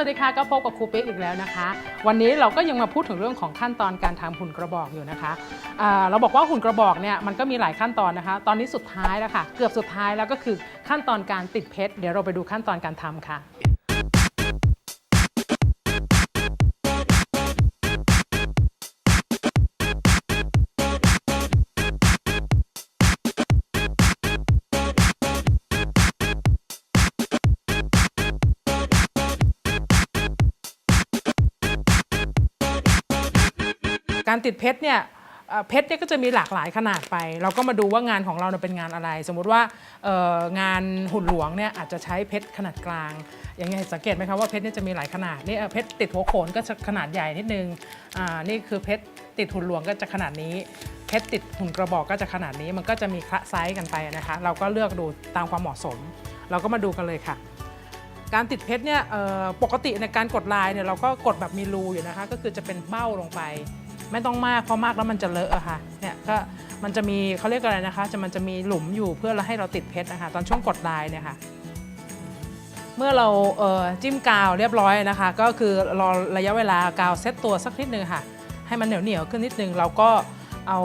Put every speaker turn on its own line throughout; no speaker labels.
วัสดีค่ะก็พบกับครูเป๊กอีกแล้วนะคะ วันนี้เราก็ยังมาพูดถึงเรื่องของขั้นตอนการทำหุ่นกระบอกอยู่นะคะเราบอกว่าหุ่นกระบอกเนี่ยมันก็มีหลายขั้นตอนนะคะ ตอนนี้สุดท้ายแล้วค่ะ เกือบสุดท้ายแล้วก็คือขั้นตอนการติดเพชร เดี๋ยวเราไปดูขั้นตอนการทำค่ะ การติดเพชรเนี่ยเพชรเนี่ยก็จะมีหลากหลายขนาดไป เราก็มาดูว่างานของเราเป็นงานอะไร สมมุติว่างานหุ่นหลวงเนี่ยอาจจะใช้เพชรขนาดกลาง อย่างเงี้ยสังเกตไหมคะว่าเพชรเนี่ยจะมีหลายขนาดนี่เพชรติดหัวโขนก็จะขนาดใหญ่นิดนึงอ่านี่คือเพชรติดหุ่นหลวงก็จะขนาดนี้ เพชรติดหุ่นกระบอกก็จะขนาดนี้มันก็จะมีคละไซส์กันไปนะคะเราก็เลือกดูตามความเหมาะสม เราก็มาดูกันเลยค่ะ การติดเพชรเนี่ยปกติในการกดลายเนี่ยเราก็กดแบบมีรูอยู่นะคะก็คือจะเป็นเบ้าลงไป ไม่ต้องมากเพราะมากแล้วมันจะเลอะอะค่ะเนี่ยก็มันจะมีเขาเรียกอะไรนะคะ จะมันจะมีหลุมอยู่เพื่อให้เราติดเพชรนะคะตอนช่วงกดลายเนี่ยค่ะ เมื่อเราเจิ้มกาวเรียบร้อยนะคะ ก็คือรอระยะเวลากาวเซตตัวสักนิดนึงค่ะ ให้มันเหนียวเหนียวขึ้นนิดนึงเราก็เอา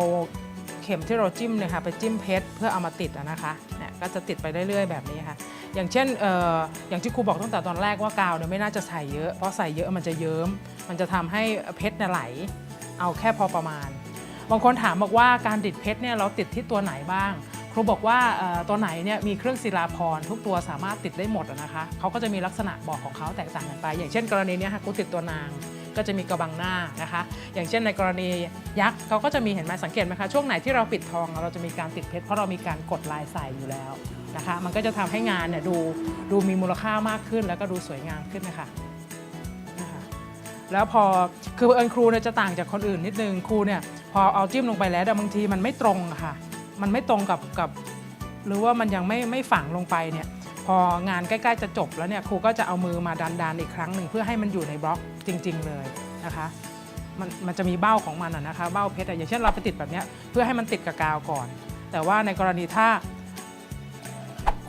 เข็มที่เราจิ้มเนี่ยค่ะไปจิ้มเพชรเพื่อเอามาติดนะคะเนี่ยก็จะติดไปเรื่อยๆ แบบนี้ค่ะ อย่างเช่นเอ่ออย่างที่ครูบอกตั้งแต่ตอนแรกว่ากาวเนี่ยไม่น่าจะใส่เยอะเพราะใส่เยอะมันจะเยิ้มมันจะทำให้เพชรเนี่ยไหล เอาแค่พอประมาณ บางคนถามบอกว่าการติดเพชรเนี่ยเราติดที่ตัวไหนบ้าง ครูบอกว่าตัวไหนเนี่ยมีเครื่องศิลาพรทุกตัวสามารถติดได้หมดนะคะเขาก็จะมีลักษณะบอกของเขาแตกต่างกันไป อย่างเช่น กรณีนี้ค่ะครูติดตัวนางก็จะมีกระบังหน้านะคะ อย่างเช่นในกรณียักษ์เขาก็จะมีเห็นไหมสังเกตไหมคะช่วงไหนที่เราปิดทองเราจะมีการติดเพชรเพราะเรามีการกดลายใส่อยู่แล้วนะคะ มันก็จะทำให้งานเนี่ยดูดูมีมูลค่ามากขึ้น แล้วก็ดูสวยงามขึ้นคะนะคะ แล้วพอคือเอิญครูเนี่ยจะต่างจากคนอื่นนิดนึงครูเนี่ยพอเอาจิ้มลงไปแล้วแต่บางทีมันไม่ตรงอะค่ะ มันไม่ตรงกับกับ หรือว่ามันยังไม่ไม่ฝังลงไปเนี่ยพองานใกล้ ๆ จะจบแล้วเนี่ยครูก็จะเอามือมาดันๆอีกครั้งหนึ่งเพื่อให้มันอยู่ในบล็อกจริง ๆ เลยนะคะมันมันจะมีเบ้าของมันอะนะคะเบ้าเพชรอะอย่างเช่นเราไปติดแบบเนี้ยเพื่อให้มันติดกับกาวก่อน แต่ว่าในกรณีถ้า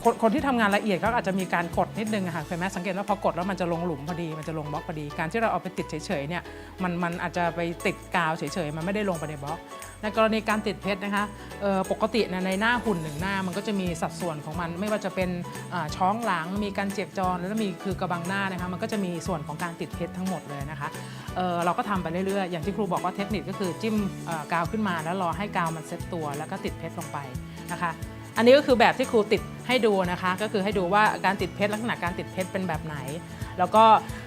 คนคนที่ทำงานละเอียดก็อาจจะมีการกดนิดนึงค่ะเห็นไหมสังเกตว่าพอกดแล้วมันจะลงหลุมพอดีมันจะลงบล็อกพอดี การที่เราเอาไปติดเฉยๆเนี่ยมันมันอาจจะไปติดกาวเฉยๆมันไม่ได้ลงไปในบล็อกในกรณีการติดเพชรนะคะปกติในหน้าหุ่นหนึ่งหน้ามันก็จะมีสัดส่วนของมัน ไม่ว่าจะเป็นอ่าช้องหลังมีการเจียบจรแล้วมีคือกระบังหน้านะคะมันก็จะมีส่วนของการติดเพชรทั้งหมดเลยนะคะเเราก็ทำไปเรื่อยๆ อย่างที่ครูบอกว่าเทคนิคก็คือจิ้มกาวขึ้นมาแล้วรอให้กาวมันเซ็ตตัว แล้วก็ติดเพชรลงไปนะคะ อันนี้ก็คือแบบที่ครูติดให้ดูนะคะ ก็คือให้ดูว่าการติดเพชรลักษณะการติดเพชรเป็นแบบไหน แล้วก็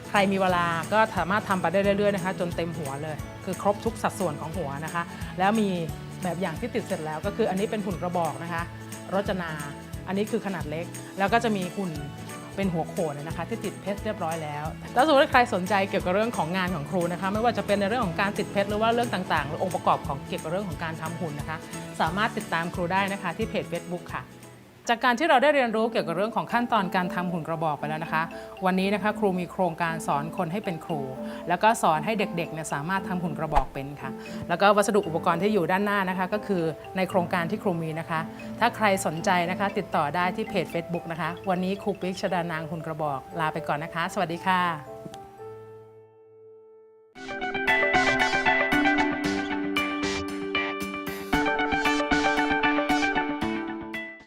ใครมีเวลาก็สามารถทำไปได้เรื่อยๆนะคะ จนเต็มหัวเลย คือครบทุกสัดส่วนของหัวนะคะ แล้วมีแบบอย่างที่ติดเสร็จแล้ว ก็คืออันนี้เป็นหุ่นกระบอกนะคะรจนา อันนี้คือขนาดเล็ก แล้วก็จะมีหุ่น เป็นหัวโขนนะคะ ที่ติดเพชรเรียบร้อยแล้ว แล้วสมมติว่าใครสนใจเกี่ยวกับเรื่องของงานของครูนะคะ ไม่ว่าจะเป็นในเรื่องของการติดเพชรหรือว่าเรื่องต่างๆ หรือองค์ประกอบของเกี่ยวกับเรื่องของการทำหุ่นนะคะ สามารถติดตามครูได้นะคะที่เพจ Facebook ค่ะ จากการที่เราได้เรียนรู้เกี่ยวกับเรื่องของขั้นตอนการทำหุ่นกระบอกไปแล้วนะคะ วันนี้นะคะครูมีโครงการสอนคนให้เป็นครู แล้วก็สอนให้เด็กๆเนี่ยสามารถทำหุ่นกระบอกเป็นค่ะ แล้วก็วัสดุอุปกรณ์ที่อยู่ด้านหน้านะคะ ก็คือในโครงการที่ครูมีนะคะ ถ้าใครสนใจนะคะ ติดต่อได้ที่เพจ Facebook นะคะ วันนี้ครูปิ๊กชดานางหุ่นกระบอกลาไปก่อนนะคะ สวัสดีค่ะ